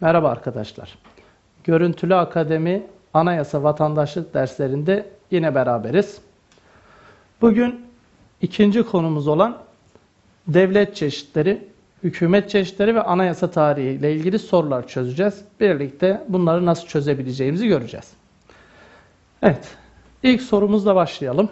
Merhaba arkadaşlar. Görüntülü Akademi Anayasa Vatandaşlık derslerinde yine beraberiz. Bugün ikinci konumuz olan devlet çeşitleri, hükümet çeşitleri ve anayasa tarihi ile ilgili sorular çözeceğiz. Birlikte bunları nasıl çözebileceğimizi göreceğiz. Evet, ilk sorumuzla başlayalım.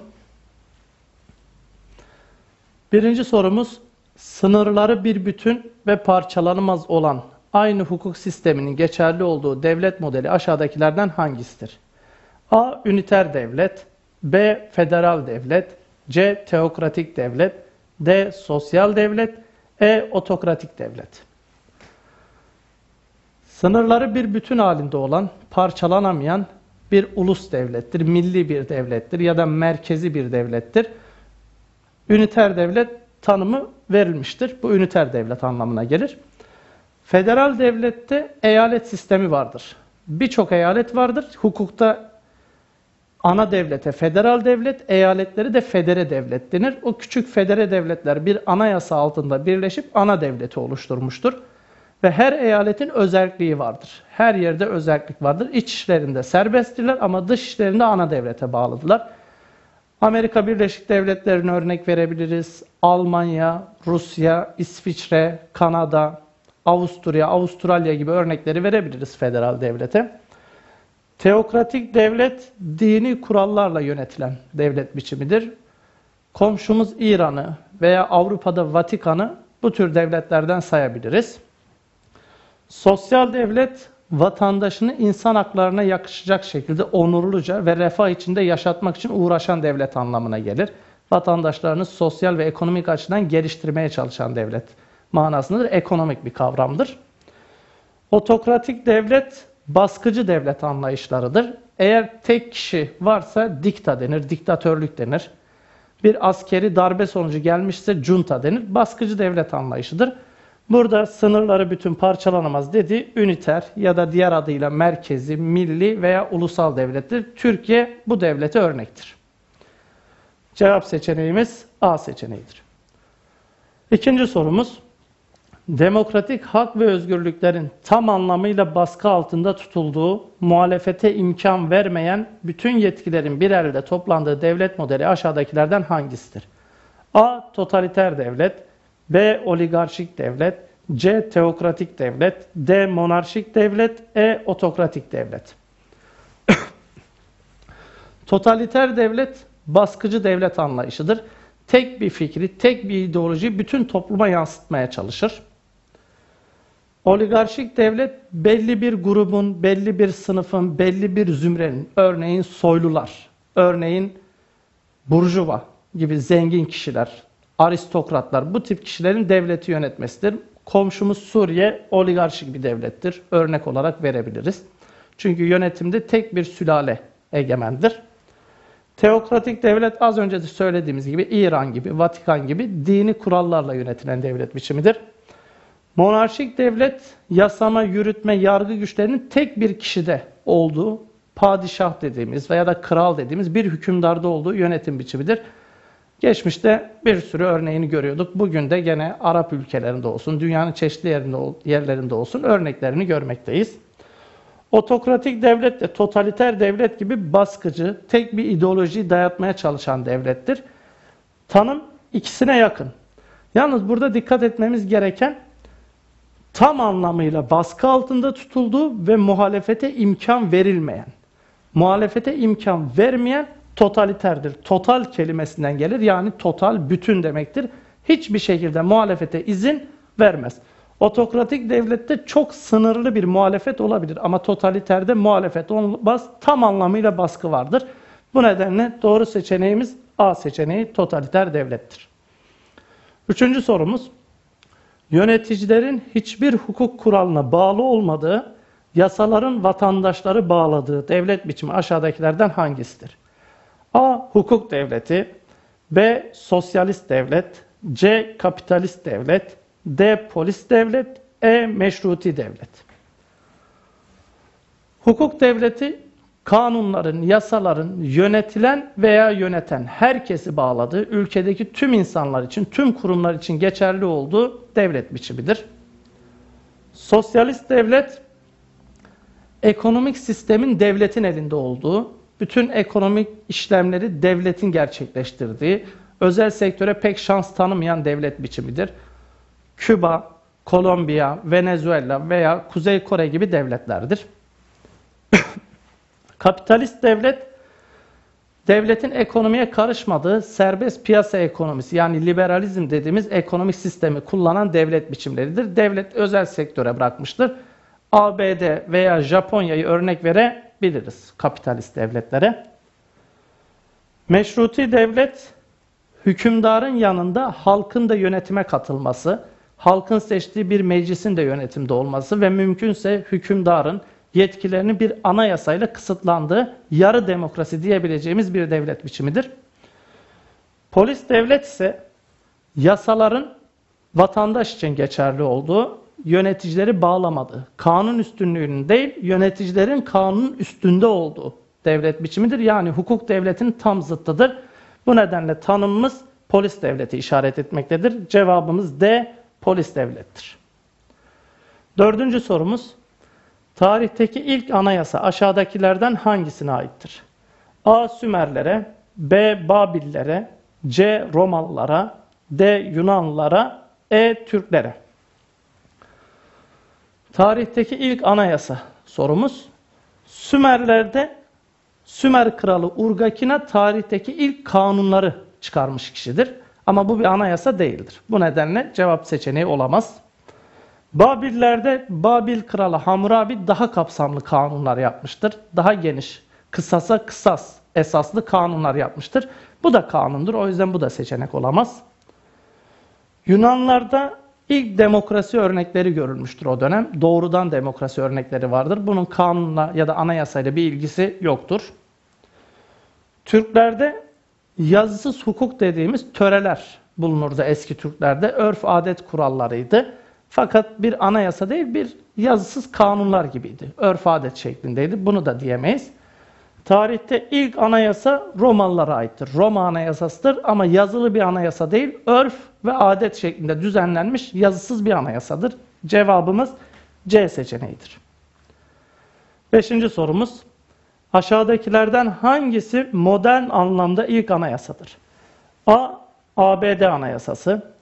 Birinci sorumuz sınırları bir bütün ve parçalanamaz olan aynı hukuk sisteminin geçerli olduğu devlet modeli aşağıdakilerden hangisidir? A. Üniter devlet B. Federal devlet C. Teokratik devlet D. Sosyal devlet E. Otokratik devlet Sınırları bir bütün halinde olan, parçalanamayan bir ulus devlettir, milli bir devlettir ya da merkezi bir devlettir. Üniter devlet tanımı verilmiştir. Bu üniter devlet anlamına gelir. Federal devlette eyalet sistemi vardır. Birçok eyalet vardır. Hukukta ana devlete federal devlet, eyaletleri de federe devlet denir. O küçük federe devletler bir anayasa altında birleşip ana devleti oluşturmuştur. Ve her eyaletin özelliği vardır. Her yerde özellik vardır. İç işlerinde serbesttirler ama dış işlerinde ana devlete bağlıdırlar. Amerika Birleşik Devletleri'ne örnek verebiliriz. Almanya, Rusya, İsviçre, Kanada, Avusturya, Avustralya gibi örnekleri verebiliriz federal devlete. Teokratik devlet dini kurallarla yönetilen devlet biçimidir. Komşumuz İran'ı veya Avrupa'da Vatikan'ı bu tür devletlerden sayabiliriz. Sosyal devlet vatandaşını insan haklarına yakışacak şekilde onurluca ve refah içinde yaşatmak için uğraşan devlet anlamına gelir. Vatandaşlarını sosyal ve ekonomik açıdan geliştirmeye çalışan devlet manasındadır. Ekonomik bir kavramdır. Otokratik devlet baskıcı devlet anlayışlarıdır. Eğer tek kişi varsa dikta denir, diktatörlük denir. Bir askeri darbe sonucu gelmişse junta denir. Baskıcı devlet anlayışıdır. Burada sınırları bütün parçalanamaz dedi. Üniter ya da diğer adıyla merkezi, milli veya ulusal devlettir. Türkiye bu devlete örnektir. Cevap seçeneğimiz A seçeneğidir. İkinci sorumuz demokratik hak ve özgürlüklerin tam anlamıyla baskı altında tutulduğu, muhalefete imkan vermeyen bütün yetkilerin bir elde toplandığı devlet modeli aşağıdakilerden hangisidir? A. Totaliter devlet B. Oligarşik devlet C. Teokratik devlet D. Monarşik devlet E. Otokratik devlet Totaliter devlet baskıcı devlet anlayışıdır. Tek bir fikri, tek bir ideoloji bütün topluma yansıtmaya çalışır. Oligarşik devlet belli bir grubun, belli bir sınıfın, belli bir zümrenin, örneğin soylular, örneğin burjuva gibi zengin kişiler, aristokratlar bu tip kişilerin devleti yönetmesidir. Komşumuz Suriye oligarşik bir devlettir. Örnek olarak verebiliriz. Çünkü yönetimde tek bir sülale egemendir. Teokratik devlet az önce de söylediğimiz gibi İran gibi, Vatikan gibi dini kurallarla yönetilen devlet biçimidir. Monarşik devlet yasama, yürütme, yargı güçlerinin tek bir kişide olduğu padişah dediğimiz veya da kral dediğimiz bir hükümdarda olduğu yönetim biçimidir. Geçmişte bir sürü örneğini görüyorduk. Bugün de gene Arap ülkelerinde olsun, dünyanın çeşitli yerinde, yerlerinde olsun örneklerini görmekteyiz. Otokratik devlet de totaliter devlet gibi baskıcı, tek bir ideolojiyi dayatmaya çalışan devlettir. Tanım ikisine yakın. Yalnız burada dikkat etmemiz gereken tam anlamıyla baskı altında tutulduğu ve muhalefete imkan verilmeyen, muhalefete imkan vermeyen totaliterdir. Total kelimesinden gelir yani total bütün demektir. Hiçbir şekilde muhalefete izin vermez. Otokratik devlette çok sınırlı bir muhalefet olabilir ama totaliterde muhalefet olmaz. Tam anlamıyla baskı vardır. Bu nedenle doğru seçeneğimiz A seçeneği totaliter devlettir. Üçüncü sorumuz yöneticilerin hiçbir hukuk kuralına bağlı olmadığı, yasaların vatandaşları bağladığı devlet biçimi aşağıdakilerden hangisidir? A. Hukuk devleti B. Sosyalist devlet C. Kapitalist devlet D. Polis devlet E. Meşruti devlet Hukuk devleti kanunların, yasaların yönetilen veya yöneten herkesi bağladığı, ülkedeki tüm insanlar için, tüm kurumlar için geçerli olduğu devlet biçimidir. Sosyalist devlet ekonomik sistemin devletin elinde olduğu, bütün ekonomik işlemleri devletin gerçekleştirdiği, özel sektöre pek şans tanımayan devlet biçimidir. Küba, Kolombiya, Venezuela veya Kuzey Kore gibi devletlerdir. Kapitalist devlet, devletin ekonomiye karışmadığı serbest piyasa ekonomisi yani liberalizm dediğimiz ekonomik sistemi kullanan devlet biçimleridir. Devlet özel sektöre bırakmıştır. ABD veya Japonya'yı örnek verebiliriz kapitalist devletlere. Meşruti devlet hükümdarın yanında halkın da yönetime katılması, halkın seçtiği bir meclisin de yönetimde olması ve mümkünse hükümdarın yetkilerinin bir anayasayla kısıtlandığı yarı demokrasi diyebileceğimiz bir devlet biçimidir. Polis devlet ise yasaların vatandaş için geçerli olduğu, yöneticileri bağlamadığı, kanun üstünlüğünün değil yöneticilerin kanunun üstünde olduğu devlet biçimidir. Yani hukuk devletinin tam zıttıdır. Bu nedenle tanımımız polis devleti işaret etmektedir. Cevabımız D polis devlettir. Dördüncü sorumuz Tarihteki ilk anayasa aşağıdakilerden hangisine aittir? A. Sümerlere, B. Babillere, C. Romalılara, D. Yunanlılara, E. Türklere. Tarihteki ilk anayasa sorumuz. Sümerlerde Sümer kralı Urgakina tarihteki ilk kanunları çıkarmış kişidir. Ama bu bir anayasa değildir. Bu nedenle cevap seçeneği olamaz. Babillerde Babil kralı Hammurabi daha kapsamlı kanunlar yapmıştır. Daha geniş, kısasa kısas esaslı kanunlar yapmıştır. Bu da kanundur. O yüzden bu da seçenek olamaz. Yunanlarda ilk demokrasi örnekleri görülmüştür o dönem. Doğrudan demokrasi örnekleri vardır. Bunun kanunla ya da anayasayla bir ilgisi yoktur. Türklerde yazısız hukuk dediğimiz töreler bulunurdu eski Türklerde. Örf adet kurallarıydı. Fakat bir anayasa değil bir yazısız kanunlar gibiydi. Örf adet şeklindeydi. Bunu da diyemeyiz. Tarihte ilk anayasa Romalılara aittir. Roma anayasasıdır ama yazılı bir anayasa değil, örf ve adet şeklinde düzenlenmiş yazısız bir anayasadır. Cevabımız C seçeneğidir. Beşinci sorumuz. Aşağıdakilerden hangisi modern anlamda ilk anayasadır? A. ABD Anayasası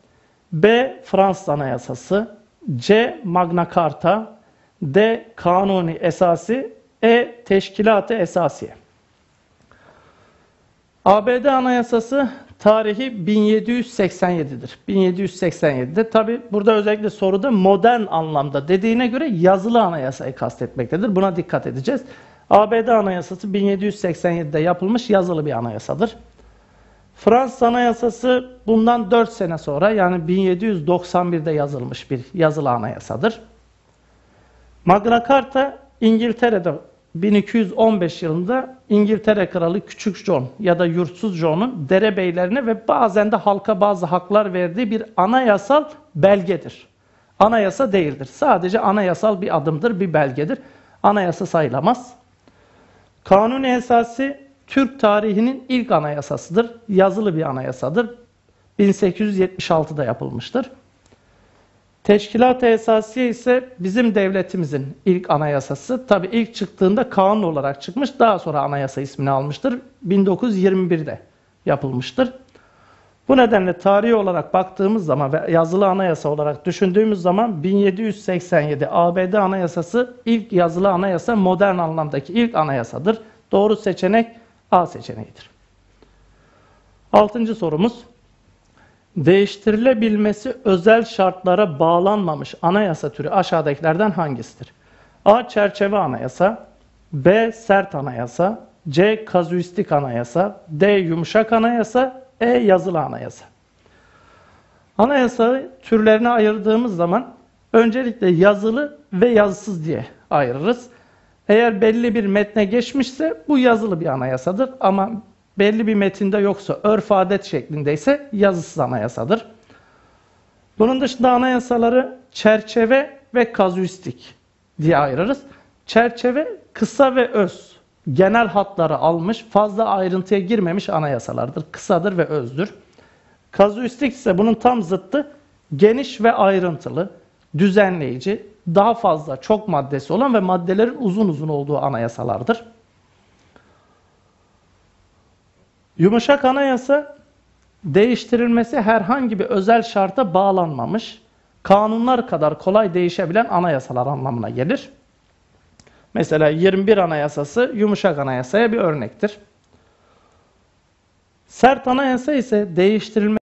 B. Fransız Anayasası C. Magna Carta D. Kanuni Esası E. Teşkilat-ı Esasiye ABD Anayasası tarihi 1787'dir. 1787'de tabi burada özellikle soruda modern anlamda dediğine göre yazılı anayasayı kastetmektedir. Buna dikkat edeceğiz. ABD Anayasası 1787'de yapılmış yazılı bir anayasadır. Fransız Anayasası bundan 4 sene sonra yani 1791'de yazılmış bir yazılı anayasadır. Magna Carta İngiltere'de 1215 yılında İngiltere Kralı Küçük John ya da Yurtsuz John'un derebeylerine ve bazen de halka bazı haklar verdiği bir anayasal belgedir. Anayasa değildir. Sadece anayasal bir adımdır, bir belgedir. Anayasa sayılamaz. Kanuni esası Türk tarihinin ilk anayasasıdır. Yazılı bir anayasadır. 1876'da yapılmıştır. Teşkilat-ı Esasiye ise bizim devletimizin ilk anayasası. Tabi ilk çıktığında kanun olarak çıkmış. Daha sonra anayasa ismini almıştır. 1921'de yapılmıştır. Bu nedenle tarihi olarak baktığımız zaman ve yazılı anayasa olarak düşündüğümüz zaman 1787 ABD anayasası ilk yazılı anayasa modern anlamdaki ilk anayasadır. Doğru seçenek A seçeneğidir. Altıncı sorumuz. Değiştirilebilmesi özel şartlara bağlanmamış anayasa türü aşağıdakilerden hangisidir? A. Çerçeve anayasa B. Sert anayasa C. Kazuistik anayasa D. Yumuşak anayasa E. Yazılı anayasa Anayasa türlerine ayırdığımız zaman öncelikle yazılı ve yazısız diye ayırırız. Eğer belli bir metne geçmişse bu yazılı bir anayasadır ama belli bir metinde yoksa örf adet şeklindeyse yazısız anayasadır. Bunun dışında anayasaları çerçeve ve kazuistik diye ayırırız. Çerçeve kısa ve öz, genel hatları almış, fazla ayrıntıya girmemiş anayasalardır. Kısadır ve özdür. Kazuistik ise bunun tam zıttı geniş ve ayrıntılı, düzenleyici, daha fazla çok maddesi olan ve maddelerin uzun uzun olduğu anayasalardır. Yumuşak anayasa değiştirilmesi herhangi bir özel şarta bağlanmamış, kanunlar kadar kolay değişebilen anayasalar anlamına gelir. Mesela 21 anayasası yumuşak anayasaya bir örnektir. Sert anayasa ise değiştirilme